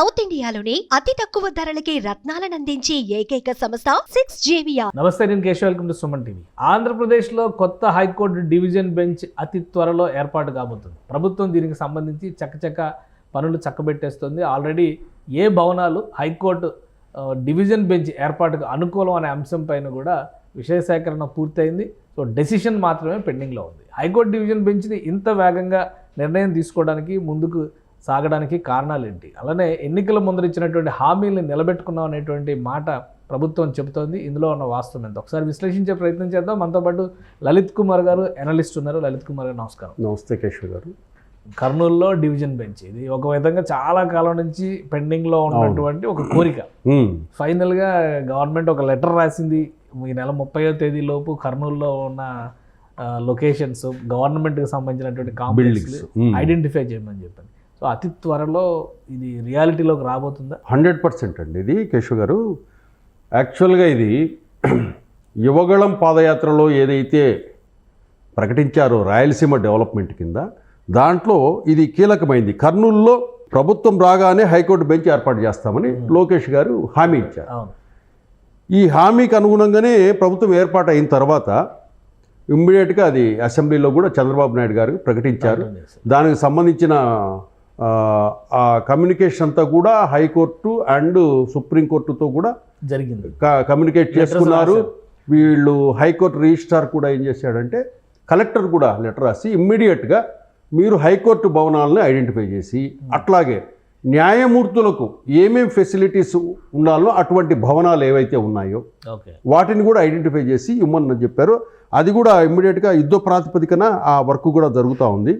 South ఇండియాలోని అతి తక్కువ ధరలకి రత్నాలను అందించే ఏకైక సంస్థ సిక్స్ జేవియా నమస్తే నేను Keshav. Welcome to Suman TV ఆంధ్రప్రదేశ్లో కొత్త హైకోర్టు డివిజన్ బెంచ్ అతి త్వరలో ఏర్పాటు కాబోతుంది. ప్రభుత్వం దీనికి సంబంధించి చక్కచక్క పనులు చక్కబెట్టేస్తుంది. ఆల్రెడీ ఏ భవనాలు హైకోర్టు డివిజన్ బెంచ్ ఏర్పాటుకు అనుకూలం అనే అంశం పైన కూడా విషయ సేకరణ పూర్తయింది. సో డెసిషన్ మాత్రమే పెండింగ్లో ఉంది. హైకోర్టు డివిజన్ బెంచ్ని ఇంత వేగంగా నిర్ణయం తీసుకోవడానికి ముందుకు సాగడానికి కారణాలు ఏంటి అలానే ఎన్నికల ముందర ఇచ్చినటువంటి హామీలను నిలబెట్టుకున్నాం అనేటువంటి మాట ప్రభుత్వం చెబుతోంది. ఇందులో ఉన్న వాస్తవం ఎంత? ఒకసారి విశ్లేషించే ప్రయత్నం చేద్దాం. మనతో పాటు లలిత్ కుమార్ గారు అనలిస్ట్ ఉన్నారు. లలిత్ కుమార్ గారు నమస్కారం. నమస్తే కేశవ్ గారు. కర్నూలులో డివిజన్ బెంచ్. ఇది ఒక విధంగా చాలా కాలం నుంచి పెండింగ్లో ఉన్నటువంటి ఒక కోరిక. ఫైనల్గా గవర్నమెంట్ ఒక లెటర్ రాసింది. ఈ నెల ముప్పయో తేదీ లోపు కర్నూలులో ఉన్న లొకేషన్స్ గవర్నమెంట్కి సంబంధించినటువంటి కాంప్లెక్స్. ఐడెంటిఫై చేయమని చెప్పాను. సో అతి త్వరలో ఇది రియాలిటీలోకి రాబోతుందా? హండ్రెడ్ పర్సెంట్ అండి. ఇది కేశవ్ గారు యాక్చువల్గా ఇది యువగళం పాదయాత్రలో ఏదైతే ప్రకటించారో రాయలసీమ డెవలప్మెంట్ కింద దాంట్లో ఇది కీలకమైంది. కర్నూలులో ప్రభుత్వం రాగానే హైకోర్టు బెంచ్ ఏర్పాటు చేస్తామని లోకేష్ గారు హామీ ఇచ్చారు. ఈ హామీకి అనుగుణంగానే ప్రభుత్వం ఏర్పాటు అయిన తర్వాత ఇమ్మీడియట్గా అది అసెంబ్లీలో కూడా చంద్రబాబు నాయుడు గారు ప్రకటించారు. దానికి సంబంధించిన ఆ, కమ్యూనికేషన్ అంతా కూడా హైకోర్టు అండ్ సుప్రీంకోర్టుతో కూడా జరిగింది. కమ్యూనికేట్ చేసుకున్నారు. వీళ్ళు హైకోర్టు రిజిస్ట్రార్ కూడా ఏం చేశాడంటే కలెక్టర్ కూడా లెటర్ రాసి ఇమ్మీడియట్గా మీరు హైకోర్టు భవనాలను ఐడెంటిఫై చేసి అట్లాగే న్యాయమూర్తులకు ఏమేం ఫెసిలిటీస్ ఉండాలో అటువంటి భవనాలు ఏవైతే ఉన్నాయో ఓకే. వాటిని కూడా ఐడెంటిఫై చేసి ఇవ్వమని చెప్పారు. అది కూడా ఇమ్మీడియట్గా యుద్ధ ప్రాతిపదికన ఆ వర్క్ కూడా జరుగుతూ ఉంది.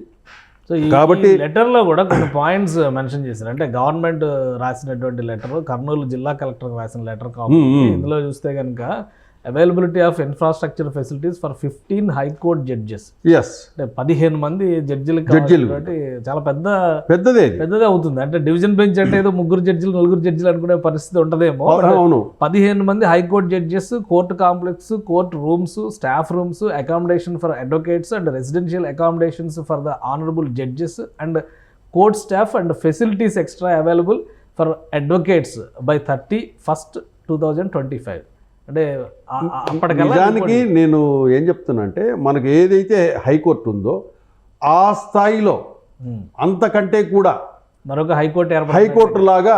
సో కాబట్టి- లెటర్లో కూడా కొన్ని పాయింట్స్ మెన్షన్ చేశారు అంటే గవర్నమెంట్ రాసినటువంటి లెటర్ కర్నూలు జిల్లా కలెక్టర్ రాసిన లెటర్ మ్మ్. ఇందులో చూస్తే కనుక availability of infrastructure facilities for fifteen high court judges yes అంటే పదిహేను మంది జడ్జిలు జడ్జిలు. చాలా పెద్ద పెద్దదే పెద్దదే అవుతుంది. అంటే డివిజన్ బెంచ్ అంటే ఏదో ముగ్గురు జడ్జిలు నలుగురు జడ్జిలు అనుకునే పరిస్థితి ఉంటదేమో. అవును పదిహేను మంది high court judges court complex court rooms staff rooms accommodation for advocates and residential accommodations for the honourable judges and court staff and facilities extra available for advocates by thirty first two thousand twenty five అంటే నిజానికి నేను ఏం చెప్తున్నా అంటే మనకు ఏదైతే high court ఉందో ఆ స్థాయిలో. అంతకంటే కూడా మరొక హైకోర్టు హైకోర్టు లాగా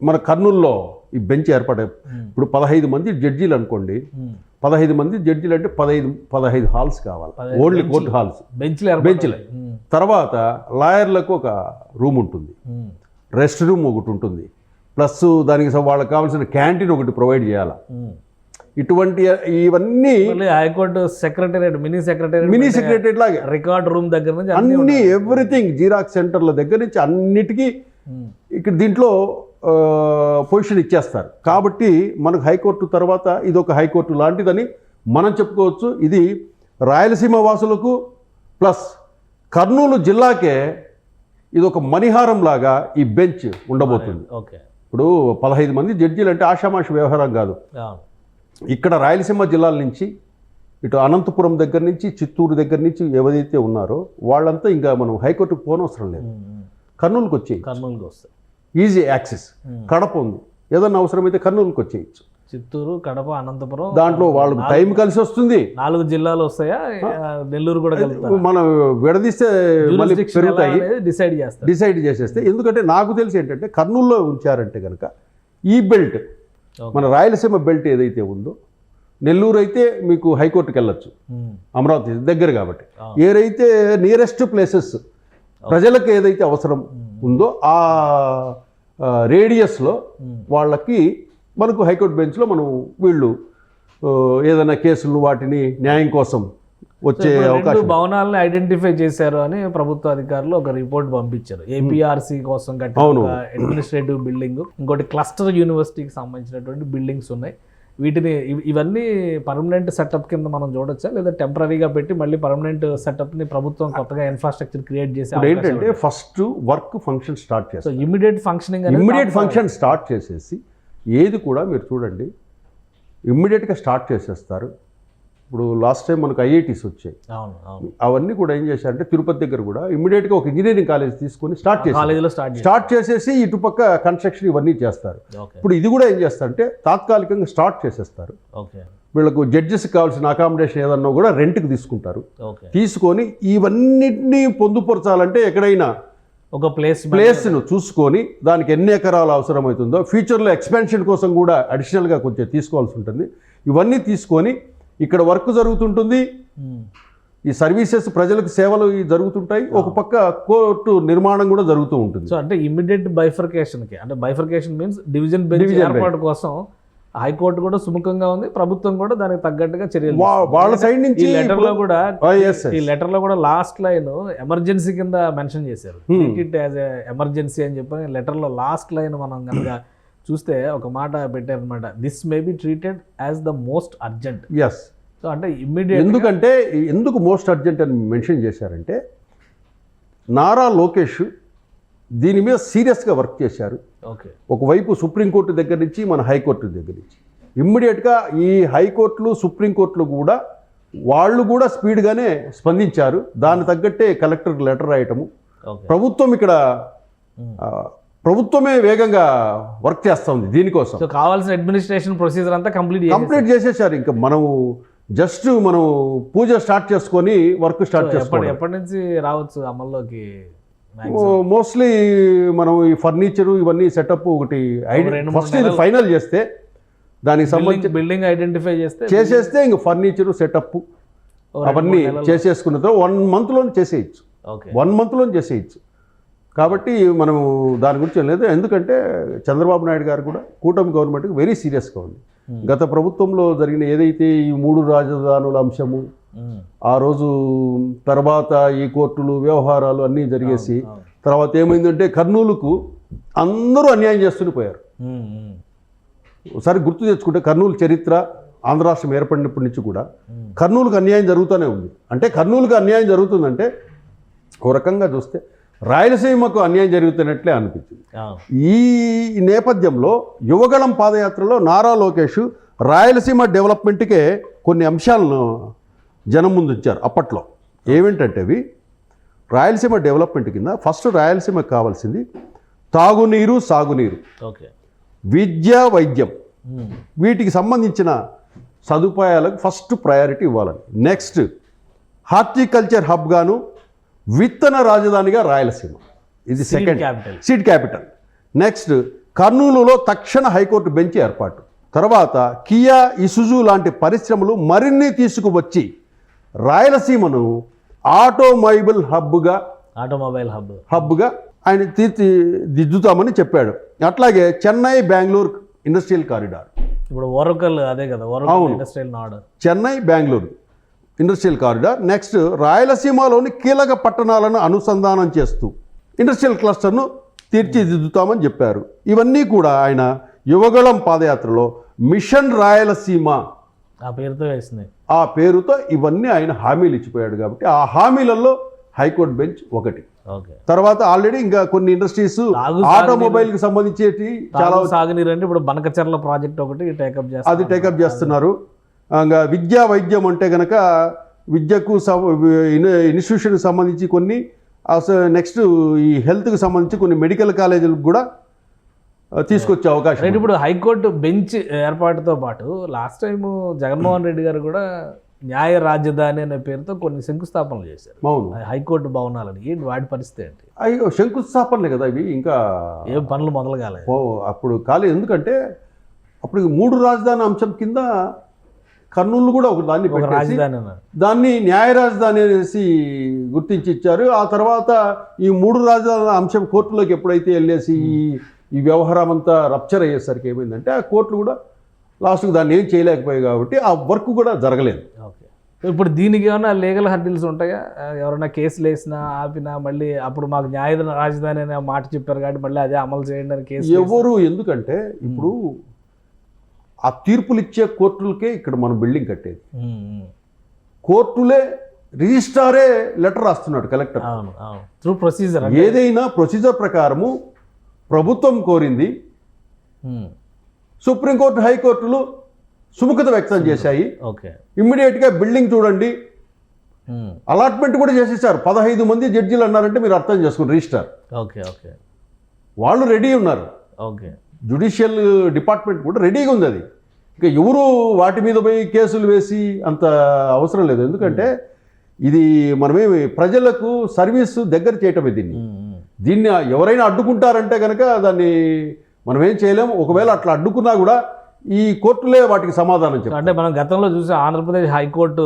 మన కర్నూలులో ఈ బెంచ్ ఏర్పాటు ఉమ్. ఇప్పుడు పదహైదు మంది జడ్జీలు అనుకోండి. పదహైదు మంది జడ్జీలు అంటే పదహైదు పదహైదు హాల్స్ కావాలి ఓన్లీ. కోర్టు హాల్స్ బెంచ్లు బెంచ్లే. తర్వాత లాయర్లకు ఒక రూమ్ ఉంటుంది. రెస్ట్ రూమ్ ఒకటి ఉంటుంది ప్లస్ దానికి వాళ్ళకి కావాల్సిన క్యాంటీన్ ఒకటి ప్రొవైడ్ చేయాలి. ఇటువంటి ఇవన్నీ high court secretariat mini secretariat mini secretary లాగా. రికార్డ్ రూమ్ దగ్గర నుంచి అన్ని ఎవ్రీథింగ్ జీరాక్స్ సెంటర్ల దగ్గర నుంచి అన్నిటికీ. ఇక్కడ దీంట్లో పొజిషన్ ఇచ్చేస్తారు. కాబట్టి మనకు హైకోర్టు తర్వాత ఇది ఒక హైకోర్టు లాంటిదని మనం చెప్పుకోవచ్చు. ఇది రాయలసీమ వాసులకు ప్లస్ కర్నూలు జిల్లాకే ఇది ఒక మణిహారం లాగా ఈ బెంచ్ ఉండబోతుంది. ఓకే. ఇప్పుడు పదహైదు మంది జడ్జీలు అంటే ఆషామాషి వ్యవహారం కాదు. ఇక్కడ రాయలసీమ జిల్లాల నుంచి ఇటు అనంతపురం దగ్గర నుంచి చిత్తూరు దగ్గర నుంచి ఎవరైతే ఉన్నారో వాళ్ళంతా ఇంకా మనం హైకోర్టుకు పోనవసరం లేదు. కర్నూలుకి వచ్చేయి కర్నూలుకి వస్తాయి. Easy access. కడప ఉంది. ఏదన్నా అవసరమైతే కర్నూలుకి వచ్చేయచ్చు. చిత్తూరు కడప అనంతపురం దాంట్లో వాళ్ళకి టైం కలిసి వస్తుంది. నాలుగు జిల్లాలు వస్తాయా? నెల్లూరు కూడా మనం విడదీస్తే మళ్ళీ పెరుగుతాయి. డిసైడ్ చేస్తారు. డిసైడ్ చేసేస్తే. ఎందుకంటే నాకు తెలిసి ఏంటంటే కర్నూలులో ఉంచారంటే కనుక ఈ బెల్ట్. మన రాయలసీమ బెల్ట్ ఏదైతే ఉందో నెల్లూరు అయితే మీకు హైకోర్టుకి వెళ్ళొచ్చు. అమరావతి దగ్గర కాబట్టి. ఏదైతే నియరెస్ట్ ప్లేసెస్ ప్రజలకు ఏదైతే అవసరం ఉందో ఆ రేడియస్లో. వాళ్ళకి మనకు హైకోర్టు బెంచ్లో మనం వీళ్ళు ఏదైనా కేసులు వాటిని న్యాయం కోసం వచ్చే అవకాశం. భవనాలను ఐడెంటిఫై చేశారు అని ప్రభుత్వ అధికారులు ఒక రిపోర్ట్ పంపించారు. ఏపీఆర్సీ కోసం కట్టిన అడ్మినిస్ట్రేటివ్ బిల్డింగ్ ఇంకోటి క్లస్టర్ యూనివర్సిటీకి సంబంధించినటువంటి బిల్డింగ్స్ ఉన్నాయి. వీటిని ఇవ్- ఇవన్నీ పర్మనెంట్ సెటప్ కింద మనం చూడొచ్చా? లేదా టెంపరీగా పెట్టి మళ్ళీ పర్మనెంట్ సెటప్ని ప్రభుత్వం కొత్తగా ఇన్ఫ్రాస్ట్రక్చర్ క్రియేట్ చేసి ఏంటంటే ఫస్ట్ వర్క్ ఫంక్షన్ స్టార్ట్ చేస్తారు. Immediate functioning immediate function start చేసేసి ఏది కూడా మీరు చూడండి ఇమ్మీడియట్గా స్టార్ట్ చేసేస్తారు. ఇప్పుడు లాస్ట్ టైం మనకు ఐఐటీస్ వచ్చాయి. అవును అవును. అవన్నీ కూడా ఏం చేశారంటే తిరుపతి దగ్గర కూడా ఇమీడియట్గా ఒక ఇంజనీరింగ్ కాలేజ్ తీసుకొని స్టార్ట్ చేసి స్టార్ట్ స్టార్ట్ చేసేసి ఇటుపక్క కన్స్ట్రక్షన్ ఇవన్నీ చేస్తారు. ఇప్పుడు ఇది కూడా ఏం చేస్తారంటే తాత్కాలికంగా స్టార్ట్ చేసేస్తారు. వీళ్ళకు జడ్జెస్కి కావాల్సిన అకామిడేషన్ ఏదన్నా కూడా రెంట్కి తీసుకుంటారు. తీసుకొని ఇవన్నిటినీ పొందుపరచాలంటే ఎక్కడైనా ఒక ప్లేస్ ప్లేస్ను చూసుకొని దానికి ఎన్ని ఎకరాలు అవసరమవుతుందో ఫ్యూచర్లో ఎక్స్పాన్షన్ కోసం కూడా అడిషనల్గా కొంచెం తీసుకోవాల్సి ఉంటుంది. ఇవన్నీ తీసుకొని ఇక్కడ వర్క్ జరుగుతుంటుంది. ఈ సర్వీసెస్ ప్రజలకు సేవలు జరుగుతుంటాయి. ఒక పక్క కోర్టు నిర్మాణం కూడా జరుగుతూ ఉంటుంది. సో అంటే ఇమ్మీడియట్ బైఫర్కేషన్కి అంటే బైఫర్కేషన్ మీన్స్ డివిజన్ బెంచ్ ఏర్పాటు కోసం హైకోర్టు కూడా సుముఖంగా ఉంది. ప్రభుత్వం కూడా దానికి తగ్గట్టుగా చర్యలు. వాళ్ళ సైడ్ నుంచి ఈ లెటర్లో కూడా. ఈ లెటర్లో కూడా లాస్ట్ లైన్ ఎమర్జెన్సీ కింద మెన్షన్ చేశారు. ఇట్ యాజ్ ఎమర్జెన్సీ అని చెప్పి లెటర్లో లాస్ట్ లైన్ మనం కనుక చూస్తే ఒక మాట పెట్టారనమాట this may be treated as the most urgent yes so అంటే ఇమ్మీడియట్ ఎందుకంటే ఎందుకు మోస్ట్ అర్జెంట్ అని మెన్షన్ చేశారంటే నారా లోకేష్ దీని మీద సీరియస్గా వర్క్ చేశారు. ఓకే. ఒకవైపు సుప్రీంకోర్టు దగ్గర నుంచి మన హైకోర్టు దగ్గర నుంచి. ఇమ్మీడియట్గా ఈ హైకోర్టులు సుప్రీంకోర్టులు కూడా వాళ్ళు కూడా స్పీడ్గానే స్పందించారు. దాని తగ్గట్టే కలెక్టర్కి లెటర్ రాయటము. ప్రభుత్వం ఇక్కడ ప్రభుత్వమే వేగంగా వర్క్ చేస్తూ ఉంది దీనికోసం. సో కావాల్సిన అడ్మినిస్ట్రేషన్ ప్రొసీజర్ అంతా కంప్లీట్ కంప్లీట్ చేసేసారు. ఇంకా మనం జస్ట్ మనం పూజ స్టార్ట్ చేసుకొని వర్క్ స్టార్ట్ చేసుకోవాలి ఎప్పటి నుంచి రావచ్చు అమల్లోకి మోస్ట్లీ మనం ఈ ఫర్నిచర్ ఇవన్నీ సెటప్ ఒకటి ఫస్ట్ ఇది. ఫైనల్ చేస్తే దానికి సంబంధించి బిల్డింగ్ ఐడెంటిఫై చేస్తే చేసేస్తే ఇంక ఫర్నిచర్ సెటప్ అవన్నీ. చేసేసుకున్న తర్వాత వన్ మంత్లో చేసేయచ్చు. వన్ మంత్లో చేసేయచ్చు. కాబట్టి మనం దాని గురించి లేదు ఎందుకంటే చంద్రబాబు నాయుడు గారు కూడా కూటమి గవర్నమెంట్కి వెరీ సీరియస్గా ఉంది. గత ప్రభుత్వంలో జరిగిన ఏదైతే ఈ మూడు రాజధానుల అంశము. ఆ రోజు తర్వాత ఈ కోర్టులు వ్యవహారాలు అన్నీ జరిగేసి. తర్వాత ఏమైందంటే కర్నూలుకు అందరూ అన్యాయం చేస్తూనే పోయారు ఒకసారి గుర్తు తెచ్చుకుంటే కర్నూలు చరిత్ర ఆంధ్ర రాష్ట్రం ఏర్పడినప్పటి నుంచి కూడా. కర్నూలుకు అన్యాయం జరుగుతూనే ఉంది అంటే కర్నూలుకు అన్యాయం జరుగుతుందంటే ఓ రకంగా చూస్తే రాయలసీమకు అన్యాయం జరుగుతున్నట్లే అనిపించింది. ఈ నేపథ్యంలో యువగళం పాదయాత్రలో నారా లోకేష్ రాయలసీమ డెవలప్మెంట్కే కొన్ని అంశాలను జనం ముందు ఉంచారు అప్పట్లో. ఏమిటంటే అవి? రాయలసీమ డెవలప్మెంట్ కింద ఫస్ట్ రాయలసీమకు కావాల్సింది తాగునీరు సాగునీరు. ఓకే. విద్య వైద్యం. వీటికి సంబంధించిన సదుపాయాలకు ఫస్ట్ ప్రయారిటీ ఇవ్వాలని. నెక్స్ట్ హార్టికల్చర్ హబ్గాను విత్తన రాజధానిగా రాయలసీమ. ఇది సెకండ్. సీడ్ క్యాపిటల్ నెక్స్ట్ కర్నూలులో తక్షణ హైకోర్టు బెంచ్ ఏర్పాటు. తర్వాత కియా ఇసుజు లాంటి పరిశ్రమలు మరిన్ని తీసుకువచ్చి రాయలసీమను ఆటోమొబైల్ హబ్గా ఆటోమొబైల్ హబ్. హబ్గా ఆయన తీర్చిదిద్దుతామని చెప్పాడు. అట్లాగే చెన్నై బెంగళూరు ఇండస్ట్రియల్ కారిడార్. ఇప్పుడు ఓరకల్ అదే కదా. Industrial node. Chennai Bengaluru. Industrial corridor. Next రాయలసీమలోని కీలక పట్టణాలను అనుసంధానం చేస్తూ ఇండస్ట్రియల్ క్లస్టర్ను తీర్చిదిద్దుతామని చెప్పారు. ఇవన్నీ కూడా ఆయన యువగళం పాదయాత్రలో మిషన్ రాయలసీమ ఆ పేరుతో వేసింది. ఆ పేరుతో ఇవన్నీ ఆయన హామీలు ఇచ్చిపోయాడు కాబట్టి ఆ హామీలలో హైకోర్టు బెంచ్ ఒకటి. తర్వాత ఆల్రెడీ ఇంకా కొన్ని ఇండస్ట్రీస్ తాగు ఆటోమొబైల్కి సంబంధించేటి చాలా సాగునీరు అంటే ఇప్పుడు బనకచర్ల ప్రాజెక్ట్ ఒకటి టేకప్ చేస్తారు అది టేకప్ చేస్తున్నారు. ఇంకా విద్యా వైద్యం అంటే కనుక విద్యకు ఇన్స్టిట్యూషన్కి సంబంధించి కొన్ని నెక్స్ట్ ఈ హెల్త్కి సంబంధించి కొన్ని మెడికల్ కాలేజీలకు కూడా తీసుకొచ్చే అవకాశం. ఇప్పుడు హైకోర్టు బెంచ్ ఏర్పాటుతో పాటు లాస్ట్ టైం జగన్మోహన్ రెడ్డి గారు కూడా న్యాయ రాజధాని అనే పేరుతో కొన్ని శంకుస్థాపనలు చేశారు. అవును. హైకోర్టు భవనాలని. ఏంటి వాటి పరిస్థితి ఏంటి? అయ్యో శంకుస్థాపనలే కదా ఇవి ఇంకా ఏం పనులు మొదలు కాలేదు ఓ, అప్పుడు కాలేదు. ఎందుకంటే అప్పుడు మూడు రాజధాని అంశం కింద కర్నూలు కూడా ఒక దాన్ని పెట్టేసి రాజధాని దాన్ని న్యాయ రాజధాని అనేసి గుర్తించి ఇచ్చారు ఆ తర్వాత ఈ మూడు రాజధానుల అంశం కోర్టులోకి ఎప్పుడైతే వెళ్ళేసి ఈ ఈ వ్యవహారం అంతా రప్చర్ అయ్యేసరికి ఏమైందంటే ఆ కోర్టులు కూడా లాస్ట్కి దాన్ని ఏం చేయలేకపోయాయి కాబట్టి ఆ వర్క్ కూడా జరగలేదు. ఓకే. ఇప్పుడు దీనికి ఏమైనా లీగల్ హర్డిల్స్ ఉంటాయా? ఎవరైనా కేసులు వేసినా ఆపినా మళ్ళీ అప్పుడు మాకు న్యాయ రాజధాని అనే మాట చెప్పారు కాబట్టి మళ్ళీ అదే అమలు చేయండి అని కేసు ఎవరు ఎందుకంటే ఇప్పుడు ఆ తీర్పులు ఇచ్చే కోర్టులకే ఇక్కడ మనం బిల్డింగ్ కట్టేది. కోర్టులే రిజిస్ట్రారే లెటర్ రాస్తున్నాడు కలెక్టర్. త్రూ ప్రొసీజర్ ఏదైనా ప్రొసీజర్ ప్రకారము ప్రభుత్వం కోరింది. సుప్రీంకోర్టు హైకోర్టులు సుముఖత వ్యక్తం చేశాయి. ఓకే. ఇమ్మీడియట్గా బిల్డింగ్ చూడండి. అలాట్మెంట్ కూడా చేసేసారు. పదహైదు మంది జడ్జీలు అన్నారంటే మీరు అర్థం చేసుకోండి రిజిస్టార్ ఓకే ఓకే. వాళ్ళు రెడీ ఉన్నారు. ఓకే. జుడిషియల్ డిపార్ట్మెంట్ కూడా రెడీగా ఉంది అది. ఇక ఎవరు వాటి మీద పోయి కేసులు వేసి అంత అవసరం లేదు. ఎందుకంటే ఇది మనమేమి ప్రజలకు సర్వీస్ దగ్గర చేయటమే దీన్ని. దీన్ని ఎవరైనా అడ్డుకుంటారంటే కనుక దాన్ని మనం ఏం చేయలేము ఒకవేళ అట్లా అడ్డుకున్నా కూడా ఈ కోర్టులే వాటికి సమాధానం చెప్తారు అంటే మనం గతంలో చూసే ఆంధ్రప్రదేశ్ హైకోర్టు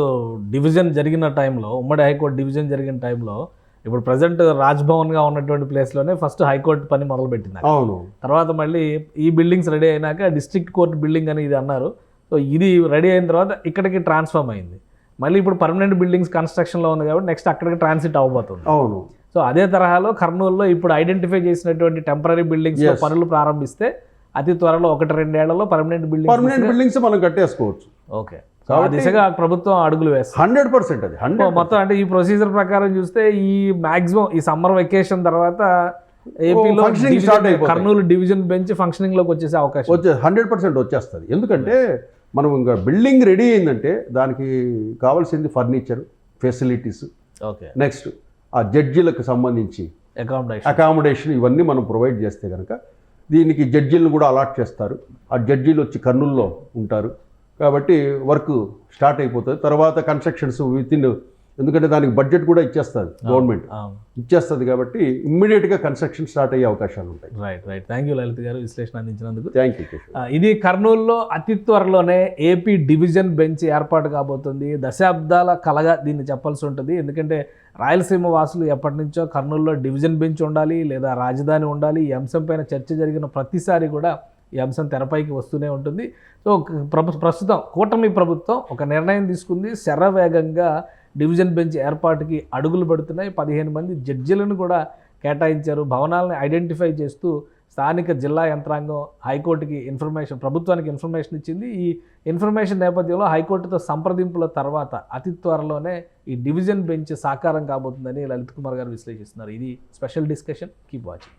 డివిజన్ జరిగిన టైంలో ఉమ్మడి హైకోర్టు డివిజన్ జరిగిన టైంలో ఇప్పుడు ప్రజెంట్ రాజ్భవన్గా ఉన్నటువంటి ప్లేస్లోనే ఫస్ట్ హైకోర్టు పని మొదలుపెట్టింది అవును. తర్వాత మళ్ళీ ఈ బిల్డింగ్స్ రెడీ అయినాక డిస్ట్రిక్ట్ కోర్ట్ బిల్డింగ్ అని ఇది అన్నారు. సో ఇది రెడీ అయిన తర్వాత ఇక్కడికి ట్రాన్స్ఫార్మ్ అయింది. మళ్ళీ ఇప్పుడు పర్మనెంట్ బిల్డింగ్స్ కన్స్ట్రక్షన్లో ఉంది కాబట్టి నెక్స్ట్ అక్కడికి ట్రాన్సిట్ అవ్వబోతుంది. అవును. సో అదే తరహాలో కర్నూలులో ఇప్పుడు ఐడెంటిఫై చేసినటువంటి టెంపరీ బిల్డింగ్స్. పనులు ప్రారంభిస్తే అతి త్వరలో ఒకటి రెండేళ్ళలో పర్మనెంట్ పర్మనెంట్ బిల్డింగ్ బిల్డింగ్స్ మనం కట్టేసుకోవచ్చు. ఓకే ఆ దిశగా ప్రభుత్వం అడుగులు వేస్తుంది. హండ్రెడ్ పర్సెంట్ అది హండ్రెడ్ మొత్తం అంటే ఈ ప్రొసీజర్ ప్రకారం చూస్తే ఈ మాక్సిమం ఈ సమ్మర్ వెకేషన్ తర్వాత ఏపీలో. కర్నూలు డివిజన్ బెంచ్ ఫంక్షనింగ్లోకి వచ్చేసే అవకాశం. వచ్చే హండ్రెడ్ పర్సెంట్ వచ్చేస్తుంది. ఎందుకంటే మనం ఇంకా బిల్డింగ్ రెడీ అయిందంటే దానికి కావాల్సింది ఫర్నిచర్ ఫెసిలిటీస్. ఓకే. నెక్స్ట్ ఆ జడ్జీలకు సంబంధించి అకామిడేషన్ అకామిడేషన్ ఇవన్నీ మనం ప్రొవైడ్ చేస్తే కనుక దీనికి జడ్జీలను కూడా అలాట్ చేస్తారు. ఆ జడ్జీలు వచ్చి కర్నూల్లో ఉంటారు. కాబట్టి వర్క్ స్టార్ట్ అయిపోతుంది. తర్వాత కన్స్ట్రక్షన్స్ విత్ ఇన్ ఎందుకంటే దానికి బడ్జెట్ కూడా ఇచ్చేస్తుంది గవర్నమెంట్. ఇచ్చేస్తుంది కాబట్టి ఇమ్మీడియట్గా కన్స్ట్రక్షన్ స్టార్ట్ అయ్యే అవకాశాలు ఉంటాయి. Right right. Thank you Lalit గారు విశ్లేషణ అందించినందుకు. థ్యాంక్ యూ ఇది కర్నూలులో అతి త్వరలోనే ఏపీ డివిజన్ బెంచ్ ఏర్పాటు కాబోతుంది. దశాబ్దాల కలగా దీన్ని చెప్పాల్సి ఉంటుంది. ఎందుకంటే రాయలసీమ వాసులు ఎప్పటి నుంచో కర్నూలులో డివిజన్ బెంచ్ ఉండాలి లేదా రాజధాని ఉండాలి ఈ అంశం పైన చర్చ జరిగిన ప్రతిసారి కూడా ఈ అంశం తెరపైకి వస్తూనే ఉంటుంది. సో ప్రభు ప్రస్తుతం కూటమి ప్రభుత్వం ఒక నిర్ణయం తీసుకుంది. శరవేగంగా డివిజన్ బెంచ్ ఏర్పాటుకి అడుగులు పెడుతున్నాయి. పదిహేను మంది జడ్జిలను కూడా కేటాయించారు. భవనాలను ఐడెంటిఫై చేస్తూ స్థానిక జిల్లా యంత్రాంగం హైకోర్టుకి ఇన్ఫర్మేషన్ ప్రభుత్వానికి ఇన్ఫర్మేషన్ ఇచ్చింది. ఈ ఇన్ఫర్మేషన్ నేపథ్యంలో హైకోర్టుతో సంప్రదింపుల తర్వాత అతి త్వరలోనే ఈ డివిజన్ బెంచ్ సాకారం కాబోతుందని లలిత్ కుమార్ గారు విశ్లేషిస్తున్నారు. ఇది special discussion. Keep watching.